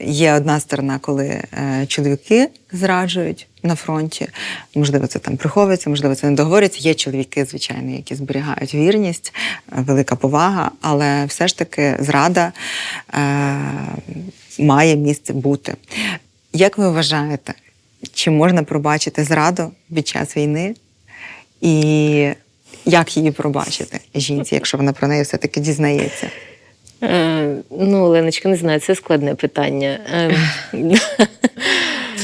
Є одна сторона, коли е, чоловіки зраджують на фронті. Можливо, це там приховується, можливо, це не договорюється. Є чоловіки, звичайно, які зберігають вірність, велика повага, але все ж таки зрада е, має місце бути. Як ви вважаєте, чи можна пробачити зраду під час війни? І як її пробачити жінці, якщо вона про неї все-таки дізнається? Е, ну, Оленочка, не знаю, це складне питання. Е,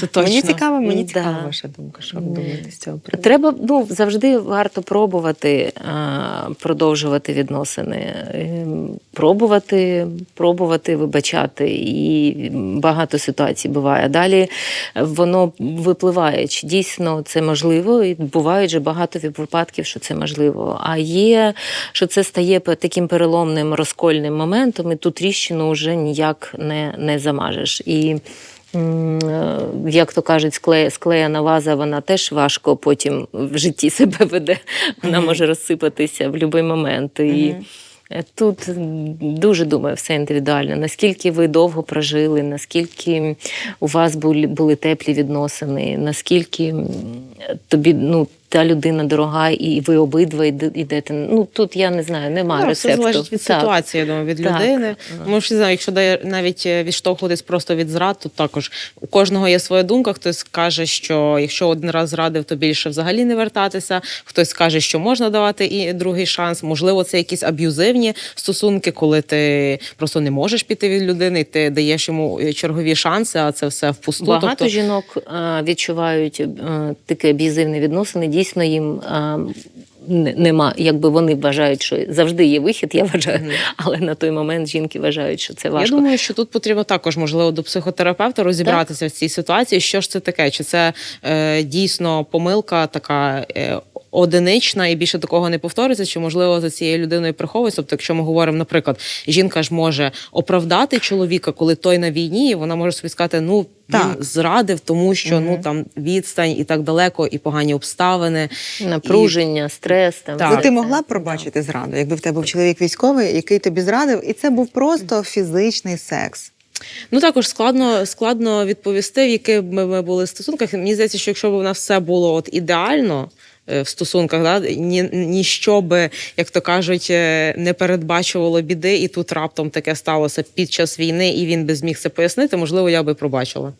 Це точно. Мені цікаво, мені Да. цікава ваша думка. Що ви думаєте з цього приводу? Треба ну, завжди варто пробувати а, продовжувати відносини, Ем, пробувати, пробувати вибачати. І багато ситуацій буває. Далі воно випливає, чи дійсно це можливо, і бувають же багато випадків, що це можливо. А є, що це стає таким переломним розкольним моментом, і ту тріщину вже ніяк не, не замажеш. І як то кажуть, склея, склеєна ваза, вона теж важко потім в житті себе веде. Вона може розсипатися в будь-який момент. І Мгм. е, тут дуже думаю, все індивідуально. Наскільки ви довго прожили, наскільки у вас були, були теплі відносини, наскільки тобі ну, та людина дорога, і ви обидва йде- йдете. Ну тут я не знаю, немає Ну, рецепту. залежить від Так. ситуації, я думаю, від Так. людини. Що не знаю, якщо навіть е, відштовхуватись просто від зрад, то також у кожного є своя думка. Хтось каже, що якщо один раз зрадив, то більше взагалі не вертатися. Хтось каже, що можна давати і другий шанс. Можливо, це якісь аб'юзивні стосунки, коли ти просто не можеш піти від людини, і ти даєш йому е, чергові шанси, а це все впусту. Багато Тобто, жінок відчувають е, таке аб'юзивне відносини. Дійсно, їм а, нема, якби вони вважають, що завжди є вихід, я вважаю, але на той момент жінки вважають, що це важко. Я думаю, що тут потрібно також, можливо, до психотерапевта розібратися в цій ситуації. Що ж це таке? Чи це е, дійсно помилка така е, одинична і більше такого не повториться? Чи можливо за цією людиною приховується? Тобто, якщо ми говоримо, наприклад, жінка ж може оправдати чоловіка, коли той на війні, і вона може собі сказати, ну. Так. Він зрадив, тому що ну там відстань і так далеко, і погані обставини. Напруження, стрес там. Так. Ну, ти могла б пробачити зраду, якби в тебе був чоловік військовий, який тобі зрадив, і це був просто фізичний секс. Ну також складно, складно відповісти, в яких би ми були стосунках. Мені здається, що якщо б у нас все було от ідеально. Е, В стосунках, да, ні, ніщо би, як то кажуть, е, не передбачувало біди, і тут раптом таке сталося під час війни, і він би зміг це пояснити. Можливо, я би пробачила.